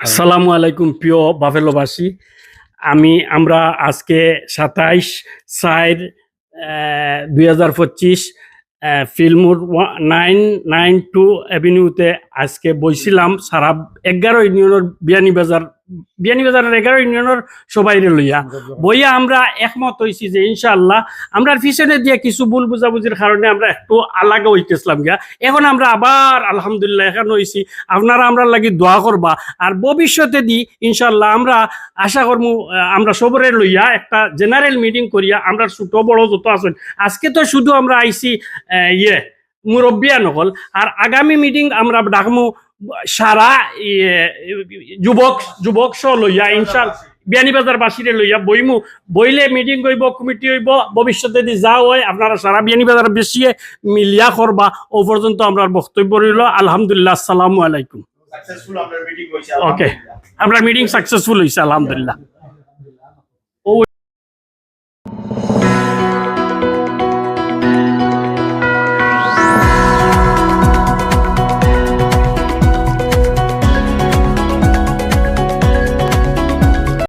আসসালামু আলাইকুম, প্রিয় বাফেলোবাসী। আমি, আমরা আজকে সাতাইশ সাইর দুই হাজার পঁচিশ ফিল্মুর নাইন নাইন টু অ্যাভিনিউতে আজকে বইছিলাম সারা এগারো ইউনিয়নের বিয়ানীবাজার বিয়ানীবাজারের এগারো ইউনিয়নের সবাই লইয়া। বইয়া আমরা একমত হয়েছি যে ইনশাআল্লাহ আমরা পিছনে দিয়ে কিছু ভুল বুঝাবুঝির কারণে আমরা একটু আলাদা হইতেছিলাম গিয়া। এখন আমরা আবার আলহামদুলিল্লাহ এখন হয়েছি আপনারা আমরা লাগি দোয়া করবা। আর ভবিষ্যতে দি ইনশাল্লাহ আমরা আশা করব আমরা সবরে লইয়া একটা জেনারেল মিটিং করিয়া আমরা ছোট বড় যত আছেন আজকে তো শুধু আমরা আহ, ইয়ে মুরব্বিয়া নকল আর আগামী মিটিং আমরা ডাকমু সারা যুবক যুবক স লইয়া ইনশাল বিয়ানীবাজার বাসীরে লইয়া বইমু। বইলে মিটিং হইব কমিটি হইব ভবিষ্যতে যদি যা হয় আপনারা সারা বিয়ানীবাজার বেশি মিলিয়া করবা। ও পর্যন্ত আমরা বক্তব্য রইল। আলহামদুলিল্লাহ আসসালামু আলাইকুম। ওকে আমরা মিটিং সাকসেসফুল হয়েছে আলহামদুলিল্লাহ।